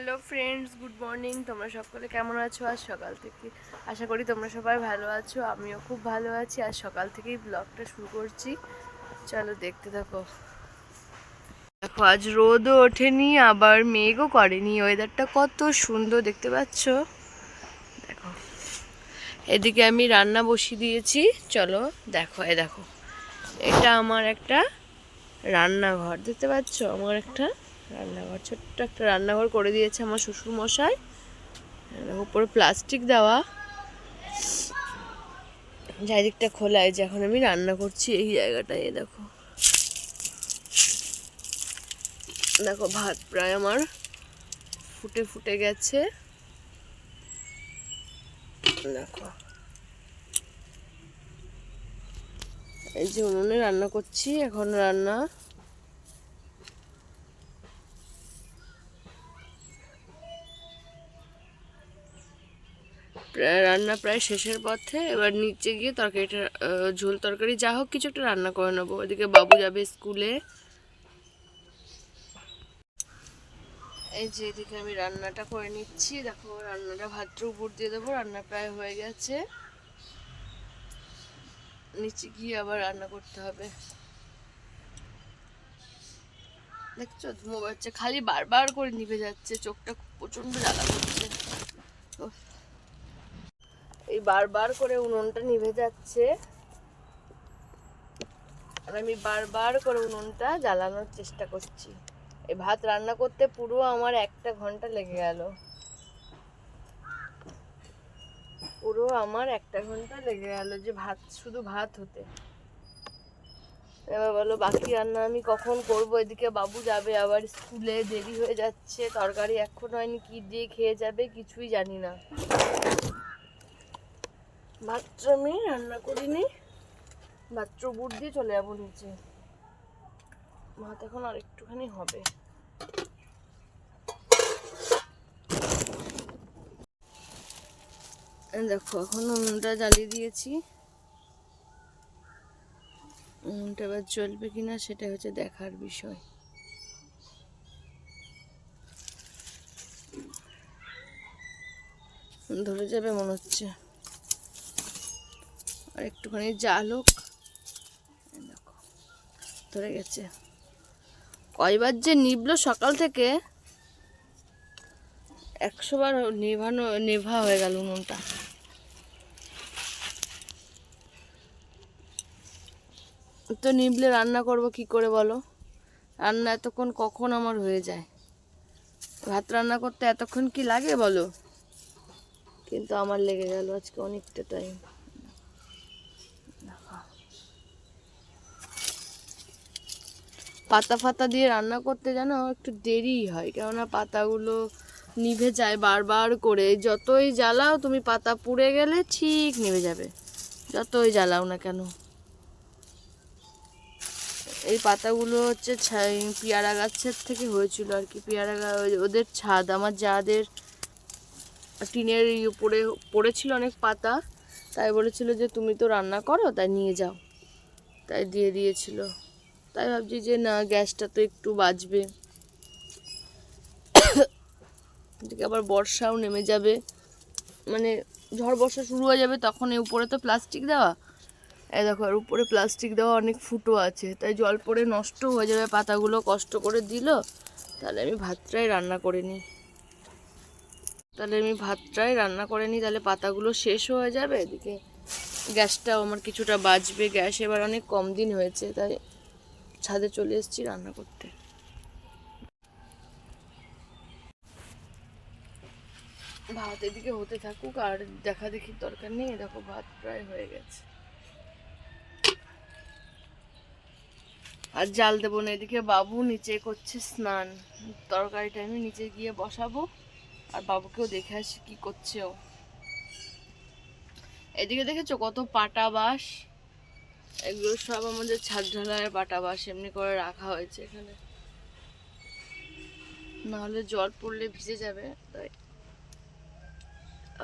Hello friends good morning তোমরা সকলে কেমন আছো? আজ সকাল থেকে আশা করি তোমরা সবাই ভালো আছো। আমিও খুব ভালো আছি। আর সকাল থেকেই ব্লগটা শুরু করছি। চলো দেখতে থাকো। দেখো, আজ রোদও ওঠেনি, আবার মেঘও করেনি। ওয়েদারটা কত সুন্দর, দেখতে পাচ্ছ? দেখো, এদিকে আমি রান্না বসিয়ে দিয়েছি। চলো, দেখো, এ দেখো। এটা আমার একটা রান্নাঘর, দেখতে পাচ্ছ? আমার একটা রান্নাঘর। ছোট্ট একটা রান্নাঘর করে দিয়েছে আমার শ্বশুর মশাই উপরে প্লাস্টিক দেওয়া। চারিদিকটা খোলা, এই যে এখন আমি রান্না করছি এই জায়গাটায় দেখো। দেখো, ভাত প্রায় আমার ফুটে ফুটে গেছে। দেখো। এই যে উনুনে রান্না করছি, এখন রান্না রান্না প্রায় শেষের পথে এবার নিচে গিয়ে তরকারিটা ঝোল তরকারি, যা হোক কিছু একটা রান্না করে নেব। ওইদিকে বাবু যাবে স্কুলে। এই যে এদিকে আমি রান্নাটা করে নিচ্ছি। দেখো, রান্নাটা ভাতটা উপর দিয়ে দেবো, রান্না প্রায় হয়ে গেছে। নিচে গিয়ে আবার রান্না করতে হবে। দেখছ? ধুমো বাচ্চা খালি বারবার করে নিভে যাচ্ছে, চোখটা প্রচণ্ড জ্বালা করছে। এই বারবার করে উনুনটা নিভে যাচ্ছে। আর আমি বারবার করে উনুনটা জ্বালানোর চেষ্টা করছি। এই ভাত রান্না করতে পুরো আমার একটা ঘণ্টা লেগে গেল। পুরো আমার একটা ঘণ্টা লেগে গেল যে ভাত, শুধু ভাত হতে। এবার বলো, বাকি রান্না আমি কখন করব? এদিকে বাবু যাবে আবার স্কুলে, দেরি হয়ে যাচ্ছে, তরকারি এখন হয়নি, কি দিয়ে খেয়ে যাবে কিছুই জানি না। মাত্র আমি রান্না করিনি। মাত্র বুট দিয়ে চলে যাব নিচে। ভাত এখন আর একটুখানি হবে। দেখো, এখন উনুনটা জ্বালিয়ে দিয়েছি। উনুনটা এবার জ্বলবে কিনা সেটা হচ্ছে দেখার বিষয়। ধরে যাবে মনে হচ্ছে। আর একটুখানি জাল হোক। দেখো, ধরে গেছে। কয়বার যে নিবলো সকাল থেকে একশো বার নেভানো, নেভা হয়ে গেল উনুনটা তো নিবলে রান্না করব কি করে বলো? রান্না এতক্ষণ কখন আমার হয়ে যায়? ভাত রান্না করতে এতক্ষণ কি লাগে বলো? কিন্তু আমার লেগে গেল আজকে অনেকটা টাইম পাতা ফাতা দিয়ে রান্না করতে জানো একটু দেরি হয়। কেননা পাতাগুলো নিভে যায় বারবার করে। যতই জ্বালাও, তুমি পাতা পুড়ে গেলে ঠিক নিভে যাবে। যতই জ্বালাও না কেন। এই পাতাগুলো হচ্ছে পেয়ারা গাছের থেকে হয়েছিল আর কি। পেয়ারা গা- ওই- ওদের ছাদ, আমার যাদের টিনের উপরে পড়েছিল অনেক পাতা, তাই বলেছিল যে, তুমি তো রান্না করো, তাই নিয়ে যাও। তাই দিয়ে দিয়েছিল। তাই ভাবছি যে না, গ্যাসটা তো একটু বাঁচবে এদিকে আবার বর্ষাও নেমে যাবে। মানে ঝড় বর্ষা শুরু হয়ে যাবে তখন এই উপরে তো প্লাস্টিক দেওয়া। এই দেখো, আর উপরে প্লাস্টিক দেওয়া অনেক ফুটো আছে। তাই জল পড়ে নষ্ট হয়ে যাবে, পাতাগুলো কষ্ট করে দিল। তাহলে আমি ভাতটাই রান্না করে নিই। তাহলে আমি ভাতটাই রান্না করে নিই, তাহলে পাতাগুলো শেষ হয়ে যাবে। এদিকে গ্যাসটাও আমার কিছুটা বাঁচবে গ্যাস এবার অনেক কম দিন হয়েছে, তাই ছাদে চলে এসেছি রান্না করতে। ভাত এদিকে হতে থাকুক, আর দেখা দেখি দরকার নেই। দেখো, ভাত প্রায় হয়ে গেছে। আর জাল দেবো না এদিকে। বাবু নিচে করছে স্নান। তরকারিটা আমি নিচে গিয়ে বসাবো। আর বাবুকেও দেখে আসি কি করছে ও। এদিকে দেখেছ কত পাটা বাঁশ? এগুলো সব আমাদের ছাদ ঢালায় পাটা বাস এমনি করে রাখা হয়েছে এখানে। নাহলে জল পড়লে ভিজে যাবে, তাই।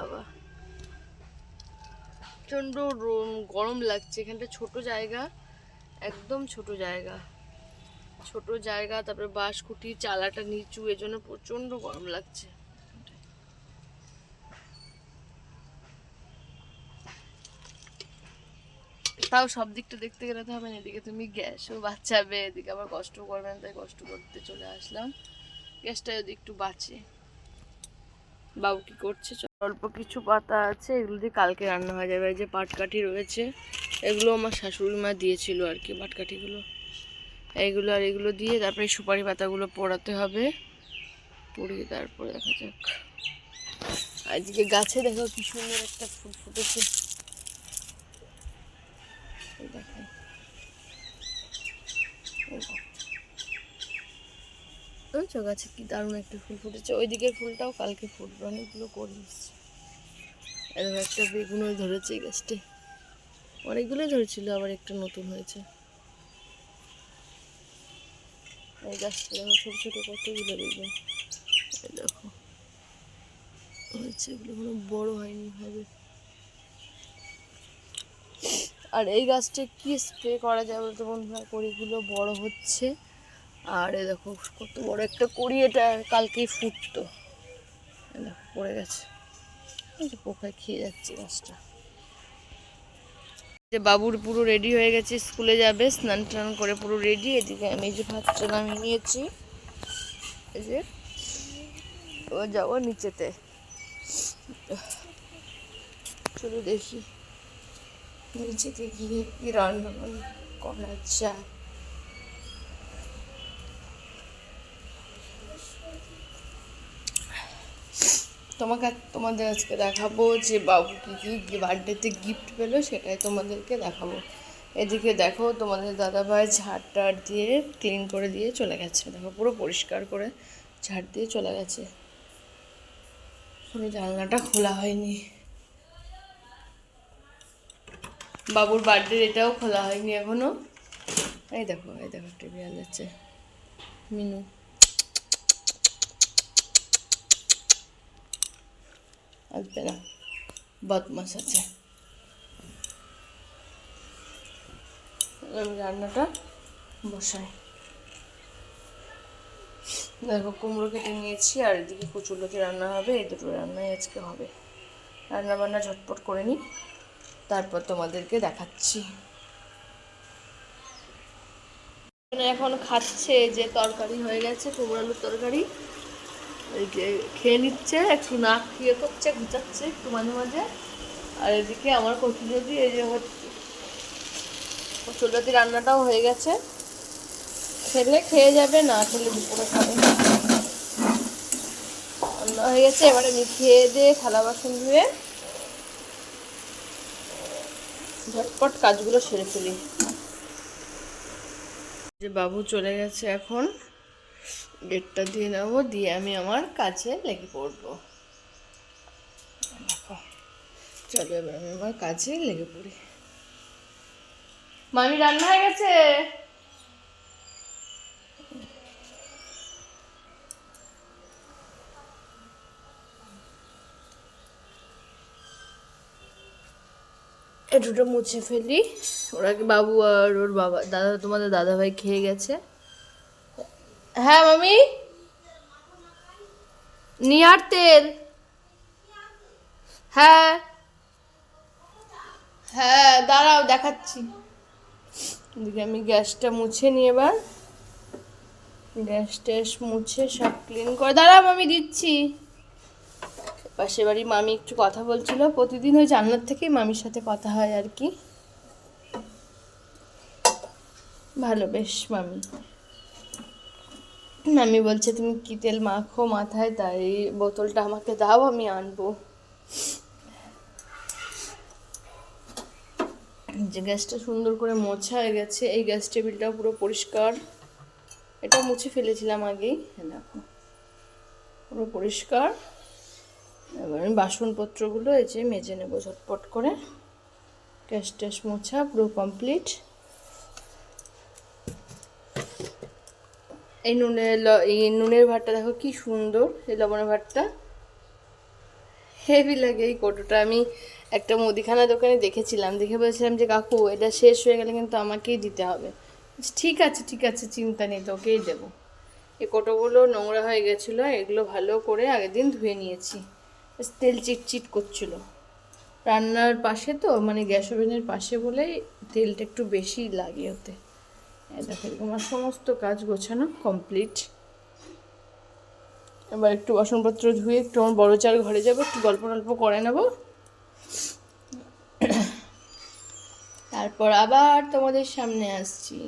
আবার প্রচণ্ড গরম লাগছে। এখানটা ছোট জায়গা, একদম ছোট জায়গা। ছোট জায়গা, তারপরে বাঁশ, খুঁটি, চালাটা নিচু, এজন্য প্রচণ্ড গরম লাগছে। তাও সব দিকটা দেখতে গেলে তো হবে না, এদিকে তুমি গ্যাসও বাঁচাবে, এদিকে আবার কষ্ট করবে না, তাই কষ্ট করতে চলে আসলাম। গ্যাসটা যদি একটু বাঁচে। বাবু কি করছে? অল্প কিছু পাতা আছে, এগুলো দিয়ে কালকে রান্না হয়ে যাবে। এই যে পাটকাঠি রয়েছে, এগুলো আমার শাশুড়ি মা দিয়েছিল আর কি, পাটকাঠিগুলো। এইগুলো আর এগুলো দিয়ে তারপরে সুপারি পাতাগুলো পোড়াতে হবে। পুড়িয়ে তারপরে দেখা যাক। আজকে গাছে দেখো কি সুন্দর একটা ফুল ফুটেছে। এই দেখো। এই গাছে কি দারুণ একটা ফুল ফুটেছে। ওই দিকের ফুলটাও কালকে ফুটবে, অনেকগুলো করে এসছে। এরকম একটা বেগুনও ধরেছে এই গাছটি। অনেকগুলোই ধরেছিল, আবার একটা নতুন হয়েছে। এই গাছটা দেখো ছোটো ছোটো কতগুলো বেগুন। দেখো। হয়েছে, এগুলো কোনো বড় হয়নি, হবে। আর এই গাছটা কি স্প্রে করা যায় বলতো বন্ধুরা কড়িগুলো বড় হচ্ছে। আর এ দেখো কত বড় একটা কড়ি, এটা কালকেই ফুটতো। দেখো, পড়ে গেছে। পোকায় খেয়ে যাচ্ছে গাছটা। যে বাবুর পুরো রেডি হয়ে গেছে, স্কুলে যাবে, স্নান টান করে পুরো রেডি এদিকে আমি যে ভাতটা নামিয়ে নিয়েছি। এই যে ও যাব নিচেতে। চলো দেখি। নিচেতে গিয়ে কি রান্না বান্না করা যায়। তোমাকে, তোমাদের আজকে দেখাবো যে বাবু কী কী বার্থডেতে গিফট পেল, সেটাই তোমাদেরকে দেখাবো। এদিকে দেখো, তোমাদের দাদাভাই ঝাড় টাড় দিয়ে ক্লিন করে দিয়ে চলে গেছে। দেখো, পুরো পরিষ্কার করে ঝাড় দিয়ে চলে গেছে। শুধু জানলাটা খোলা হয়নি। বাবুর বার্থডে এটাও খোলা হয়নি এখনও। এই দেখো এই দেখো একটা বিড়াল যাচ্ছে। মিনু। আসবে না বদমাস আছে। আমি রান্নাটা বসাই। দেখো, কুমড়ো কেটে নিয়েছি, আর এদিকে কচুরলতি রান্না হবে, এই দুটো রান্নাই আজকে হবে। রান্না বান্না ঝটপট করে নিই। তারপর তোমাদেরকে দেখাচ্ছি। এখানে খাচ্ছে যে তরকারি হয়ে গেছে, কুমড়ো আলুর তরকারি। এই যে খেয়ে নিচ্ছে, একটু নাক ইয়ে করছে, ঘুচাচ্ছে একটু মাঝে মাঝে। আর এদিকে আমার কচুরলতি এই যে হচ্ছে কচুরলতি রান্নাটাও হয়ে গেছে, খেলে খেয়ে যাবে, না খেলে দুপুরে খাবে রান্না হয়ে গেছে, এবারে আমি খেয়ে দিয়ে থালা বাসন ধুয়ে ঝটপট কাজগুলো সেরে ফেলি। যে বাবু চলে গেছে এখন গেটটা দিয়ে নেব, দিয়ে আমি আমার কাজে লেগে পড়ব। চলো এবার আমি আমার কাজে লেগে পড়ি। মামি রান্না হয়ে গেছে? এটুটা মুছে ফেলি। ওরা বাবু আর ওর বাবা, দাদা, তোমাদের দাদা ভাই খেয়ে গেছে? হ্যাঁ মামি? নিয়ার তেল। হ্যাঁ। হ্যাঁ দাঁড়াও, দেখাচ্ছি। আমি গ্যাসটা মুছে নিই এবার। গ্যাস ট্যাস মুছে সব ক্লিন করে দাঁড়াও আমি দিচ্ছি। পাশে বাড়ি মামি একটু কথা বলছিল। প্রতিদিন ওই জান্নার থেকেই মামির সাথে কথা হয় আর কি। ভালো, বেশ মামি। মামি বলছে, তুমি কি তেল মাখো মাথায়? তাই বোতলটা আমাকে দাও, আমি আনব। যে গ্যাসটা সুন্দর করে মোছা হয়ে গেছে, এই গ্যাস টেবিলটাও পুরো পরিষ্কার। এটা মুছে ফেলেছিলাম আগেই দেখো। পুরো পরিষ্কার। এবার আমি বাসনপত্রগুলো এই যে মেজে নেব ঝটপট করে। গ্যাস ট্যাস মোছা, পুরো কমপ্লিট এই নুনের এই নুনের ভাতটা দেখো কি সুন্দর, এই লবণের ভাতটা। হেভি লাগে এই কোটোটা। আমি একটা মুদিখানা দোকানে দেখেছিলাম, দেখে বলেছিলাম যে, কাকু, এটা শেষ হয়ে গেলে কিন্তু আমাকেই দিতে হবে। ঠিক আছে ঠিক আছে, চিন্তা নেই, তোকেই দেবো। এই কোটোগুলো নোংরা হয়ে গেছিল, এগুলো ভালো করে আগের দিন ধুয়ে নিয়েছি। তেল চিটচিট করছিল। রান্নার পাশে তো মানে গ্যাস ওভেনের পাশে বলে তেলটা একটু বেশি লাগে ওতে। দেখো আমার সমস্ত কাজ গোছানো কমপ্লিট। এবার একটু বাসনপত্র ধুয়ে একটু আমার বড় চার ঘরে যাব, একটু গল্প টল্প করে নেব। তারপর আবার তোমাদের সামনে আসছি।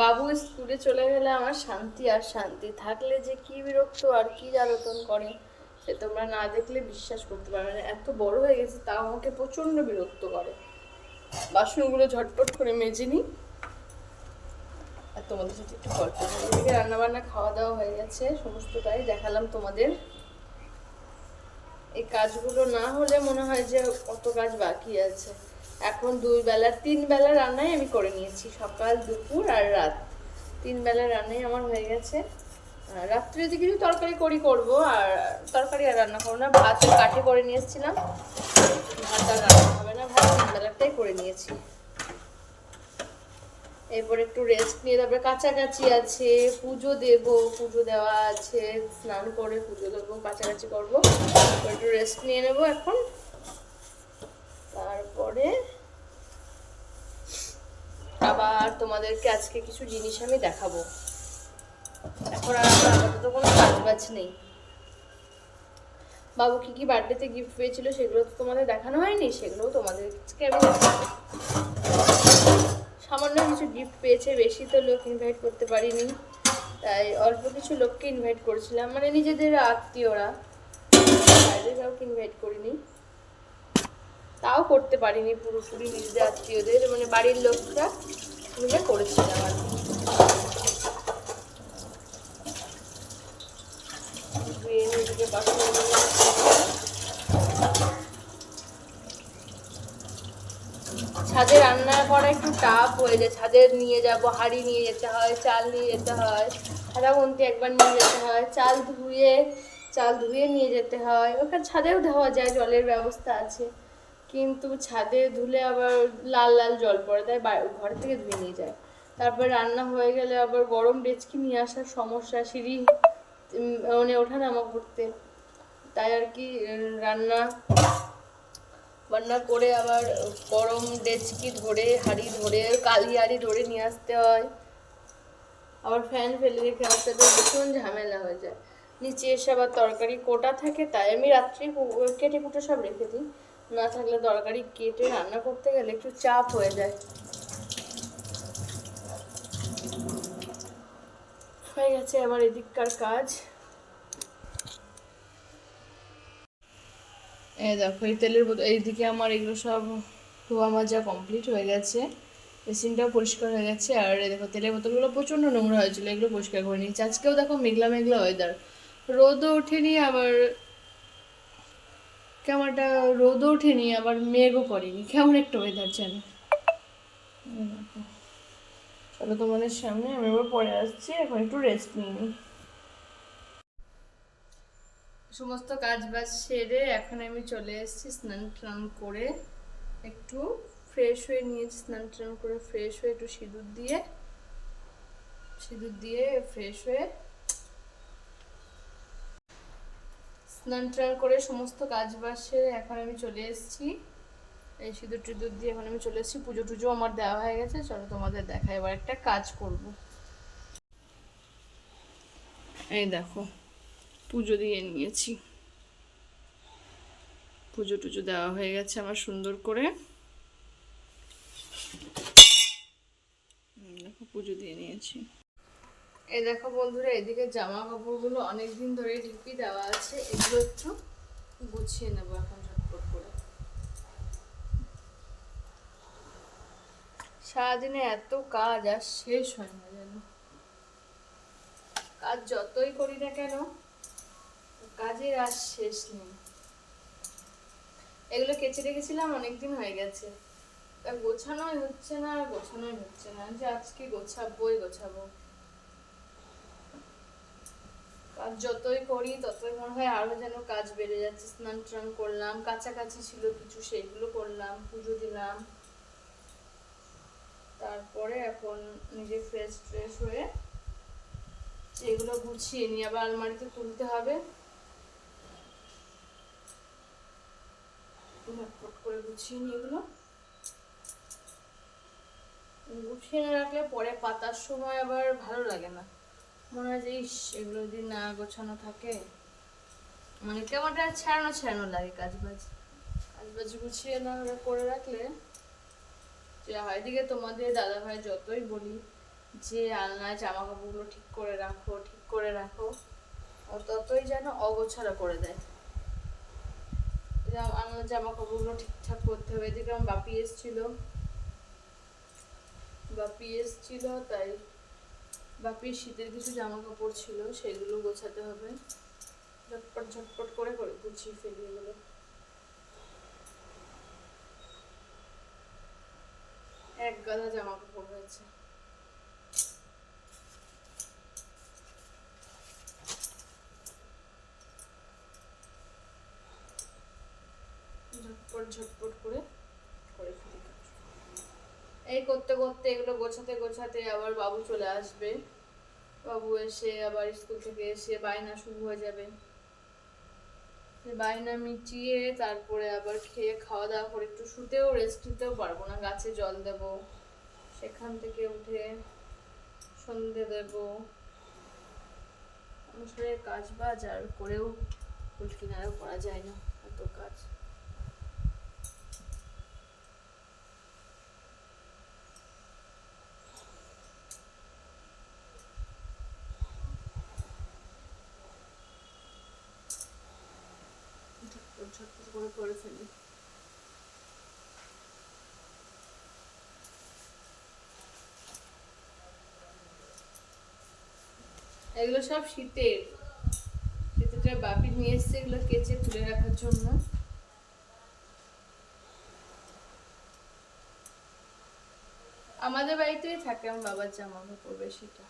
বাবু স্কুলে চলে গেলে আমার শান্তি আর শান্তি থাকলে যে কি বিরক্ত আর কি জ্বালাতন করে, সে তোমরা না দেখলে বিশ্বাস করতে পারবে না। এত বড় হয়ে গেছে, তাও আমাকে প্রচণ্ড বিরক্ত করে। বাসনগুলো ঝটপট করে মেজে নিই। আর তোমাদের সাথে একটু গল্প করি। রান্নাবান্না খাওয়া দাওয়া হয়ে গেছে, সমস্তটাই দেখালাম তোমাদের। এই কাজগুলো না হলে মনে হয় যে কত কাজ বাকি আছে। এখন দুই বেলা, তিন বেলা রান্নাই আমি করে নিয়েছি, সকাল, দুপুর আর রাত। তিন বেলা রান্নাই আমার হয়ে গেছে। রাত্রে যদি কিছু তরকারি করি করব, আর তরকারি আর রান্না করব না, ভাত কাঠে করে নিয়ে এসেছিলাম। ভাত আর রান্না হবে না, ভাত তিন বেলাটাই করে নিয়েছি। এরপর একটু রেস্ট নিয়ে, তারপরে কাছাকাছি আছে, পুজো দেব, পুজো দেওয়া আছে, স্নান করে পুজো দেবো কাছাকাছি করব। একটু রেস্ট নিয়ে নেব এখন তারপরে আবার তোমাদেরকে আজকে কিছু জিনিস আমি দেখাবো। এখন আর আমার আপাতত কোনো কাজ বাজ নেই। বাবু, কি কি বার্থডেতে গিফট পেয়েছিল সেগুলো তো তোমাদের দেখানো হয়নি? সেগুলোও তোমাদেরকে আমি সামান্য কিছু গিফট পেয়েছে, বেশি তো লোক ইনভাইট করতে পারিনি। তাই অল্প কিছু লোককে ইনভাইট করেছিলাম মানে নিজেদের আত্মীয়রা। বাইরে কাউকে ইনভাইট করিনি। তাও করতে পারিনি পুরোপুরি নিজেদের আত্মীয়দের মানে বাড়ির লোকরা। মিলে করেছিলাম আর কি ছাদে রান্না করা একটু টাফ হয়ে যায়। ছাদে নিয়ে যাব, হাঁড়ি নিয়ে যেতে হয়, চাল নিয়ে যেতে হয় হাঁড়াবন্তি একবার নিয়ে যেতে হয়, চাল ধুয়ে চাল ধুয়ে নিয়ে যেতে হয়। ওখানে ছাদেও ধোয়া যায়, জলের ব্যবস্থা আছে। কিন্তু ছাদে ধুলে আবার লাল লাল জল পড়ে, তাই ঘর থেকে ধুয়ে নিয়ে যায়। তারপর রান্না হয়ে গেলে আবার গরম ডেচকি নিয়ে আসার সমস্যা, সিঁড়ি মানে ওঠা নামা করতে। তাই আর কি রান্না রান্না করে আবার গরম ডেচকি ধরে, হাঁড়ি ধরে, কালি হাঁড়ি ধরে নিয়ে আসতে হয়। আবার ফ্যান ফেলে রেখে আসতে তো ভীষণ ঝামেলা হয়ে যায়। নিচে এসে আবার তরকারি কোটা থাকে, তাই আমি রাত্রি কেটে কুটে সব রেখে দিই। না থাকলে তরকারি কেটে রান্না করতে গেলে একটু চাপ হয়ে যায়। হয়ে গেছে আমার এদিককার কাজ। এই দেখো, এই তেলের বোতল, এইদিকে আমার এগুলো সব ধোয়া মাজা কমপ্লিট হয়ে গেছে। বেসিনটাও পরিষ্কার হয়ে গেছে, আর দেখো, তেলের বোতলগুলো প্রচণ্ড নোংরা হয়েছিল, এগুলো পরিষ্কার করে নিয়েছি আজকেও দেখো মেঘলা মেঘলা ওয়েদার রোদও ওঠেনি, আবার কেমন একটা ওঠেনি, আবার মেঘও করেনি। কেমন একটা ওয়েদার যেন। চলো তোমাদের সামনে, আমি এবার পরে আসছি, এখন একটু রেস্ট নিই। সমস্ত কাজ বাজ সেরে এখন আমি চলে এসেছি স্নান টান করে একটু ফ্রেশ হয়ে নিয়েছি, স্নান টান করে ফ্রেশ হয়ে একটু সিঁদুর দিয়ে সিঁদুর দিয়ে ফ্রেশ হয়ে স্নান টান করে সমস্ত কাজ বাজ সেরে এখন আমি চলে এসেছি। এই সিঁদুর টিঁদুর দিয়ে এখন আমি চলে এসেছি। পুজো টুজো আমার দেওয়া হয়ে গেছে। চলো তোমাদের দেখা এবার একটা কাজ করব। এই দেখো, পুজো দিয়ে নিয়েছি। পুজো টুজো দেওয়া হয়ে গেছে আমার সুন্দর করে। দেখো, পুজো দিয়ে নিয়েছি। এই দেখো বন্ধুরা, এদিকে জামা কাপড়গুলো অনেক দিন ধরে ঢুকি দেওয়া আছে। এগুলো একটু গুছিয়ে নেব এখন ঝটপট করে। সারাদিনে এত কাজ আর শেষ হয় না যেন। কাজ যতই করি না কেন, কাজের আর শেষ নেই। এগুলো কেচে রেখেছিলাম, অনেকদিন হয়ে গেছে। তা গোছানোই হচ্ছে না গোছানোই হচ্ছে না। যে আজকে গোছাবোই গোছাবো কাজ কাজ যতই করি, ততই মনে হয় আরও যেন কাজ বেড়ে যাচ্ছে। স্নান টান করলাম, কাছাকাছি ছিল কিছু সেইগুলো করলাম, পুজো দিলাম। তারপরে এখন নিজে ফ্রেশ ফ্রেশ হয়ে এগুলো গুছিয়ে নিয়ে আবার আলমারিতে তুলতে হবে। করে গুছিয়ে নিই এগুলো। গুছিয়ে না রাখলে পরে পাতার সময় আবার ভালো লাগে না। মনে হয় যে, ইস, এগুলো যদি না গোছানো থাকে মানে কেমন ছাড়ানো ছাড়ানো লাগে কাজ বাজ কাজ বাজ গুছিয়ে না করে রাখলে, যে হয় এদিকে তোমাদের দাদা ভাই যতই বলি যে, আলনায় জামা কাপড়গুলো ঠিক করে রাখো, ঠিক করে রাখো, ও ততই যেন অগোছালো করে দেয়। আলনার জামা কাপড়গুলো ঠিকঠাক করতে হবে। এদিকে আমার বাপি এসেছিল। বাপি এসেছিল, তাই বাপির শীতের কিছু জামা কাপড় ছিল, সেগুলো গোছাতে হবে ঝটপট ঝটপট করে করে গুছিয়ে ফেলি এগুলো এক গাদা জামা কাপড় হয়েছে ঝটপট ঝটপট করে। এই করতে করতে, এগুলো গোছাতে গোছাতে আবার বাবু চলে আসবে। বাবু এসে আবার স্কুল থেকে এসে বায়না শুরু হয়ে যাবে। বায়না মিটিয়ে তারপরে আবার খেয়ে খাওয়া দাওয়া করে একটু শুতেও রেস্ট নিতেও পারব না, গাছে জল দেব। সেখান থেকে উঠে সন্ধে দেব। সংসারের কাজ বাজ আর করেও ফুল কিনারেও করা যায় না, এত কাজ। ঝটপট করে করে ফেলি এগুলো সব শীতের শীতের বাপি নিয়ে এসছে, এগুলো কেচে তুলে রাখার জন্য। আমাদের বাড়িতেই থাকে আমার বাবার জামা কাপড় বেশিটা।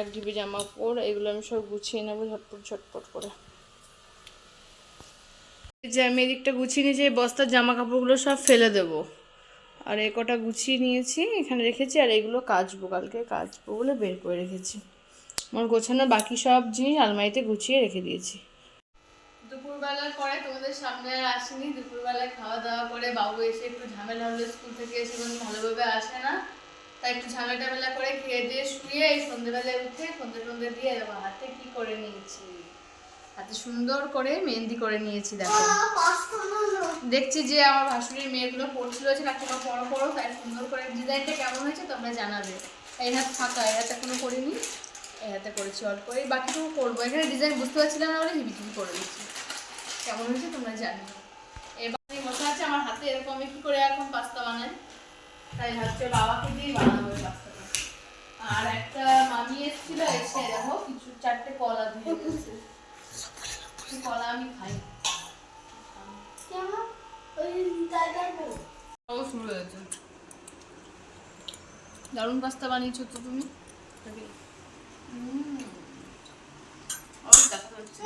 এক ডিবি জামা কাপড় এগুলো আমি সব গুছিয়ে নেব ঝটপট ঝটপট করে। যে আমি এদিকটা গুছিয়ে নিয়েছি, এই বস্তার জামা কাপড়গুলো সব ফেলে দেবো। আর এ কটা গুছিয়ে নিয়েছি, এখানে রেখেছি, আর এগুলো কাচবো, কালকে কাচবো বলে বের করে রেখেছি। আমার গোছানো বাকি সব জিনিস আলমারিতে গুছিয়ে রেখে দিয়েছি। দুপুরবেলার পরে তোমাদের সামনে আর আসেনি, দুপুরবেলায় খাওয়া দাওয়া করে বাবু এসে একটু ঝামেলা হলো স্কুল থেকে এসে ভালোভাবে আসে না। তাই একটু ঝামেলা টামেলা করে খেয়ে দিয়ে শুয়ে এই সন্ধ্যেবেলায় উঠে সন্ধ্যে সন্ধ্যে দিয়ে দেখো হাতে কি করে নিয়েছি? হাতে সুন্দর করে মেহেন্দি করে নিয়েছি দেখো। দেখছি যে আমার ভাসুরির মেয়েগুলো পড়ছিল যে কাকিমা পড়ো পড়ো তাই সুন্দর করে ডিজাইনটা কেমন হয়েছে তোমরা জানাবে। এই হাত ফাঁকা এই হাতে কোনো করিনি এই হাতে করেছি অল্প এই বাকিটুকু করব। এখানে ডিজাইন বুঝতে পারছিলাম না বলে হিবিটিভি করে দিচ্ছি। কেমন হয়েছে তোমরা জানিও। এবার বসে আছে আমার হাতে এরকম আমি কি করে এখন পাস্তা বানাই? তাই ভাবছি বাবাকে দিয়ে বানাবো পাস্তাটা। আর একটা মামি এসেছিল এসে দেখো কিছু চারটে কলা দিয়ে কলা আমি খাই। শুরু হয়েছে। দারুণ পাস্তা বানিয়েছো তো তুমি। ওর দেখা যাচ্ছে।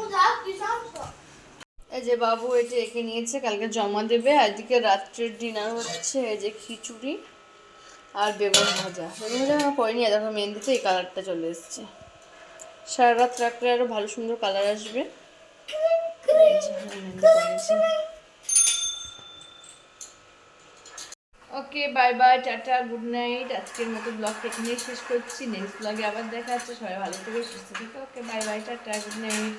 এই যে বাবু এটা এঁকে নিয়েছে, কালকে জমা দেবে। আজকে রাত্রের ডিনার হচ্ছে, এই যে খিচুড়ি আর বেগুন ভাজা। বেগুন ভাজা আমরা করিনি দেখো মেহেন্দিতে এই কালারটা চলে এসেছে। সারা রাত রাখলে আরও ভালো সুন্দর কালার আসবে। এই যে আমি okay bye bye tata good night আজকের মতো ব্লগটা এখানেই শেষ করছি। নেক্সট ব্লগে আবার দেখা হচ্ছে। সবাই ভালো থেকে, সুস্থ থেকে। Okay bye bye tata good night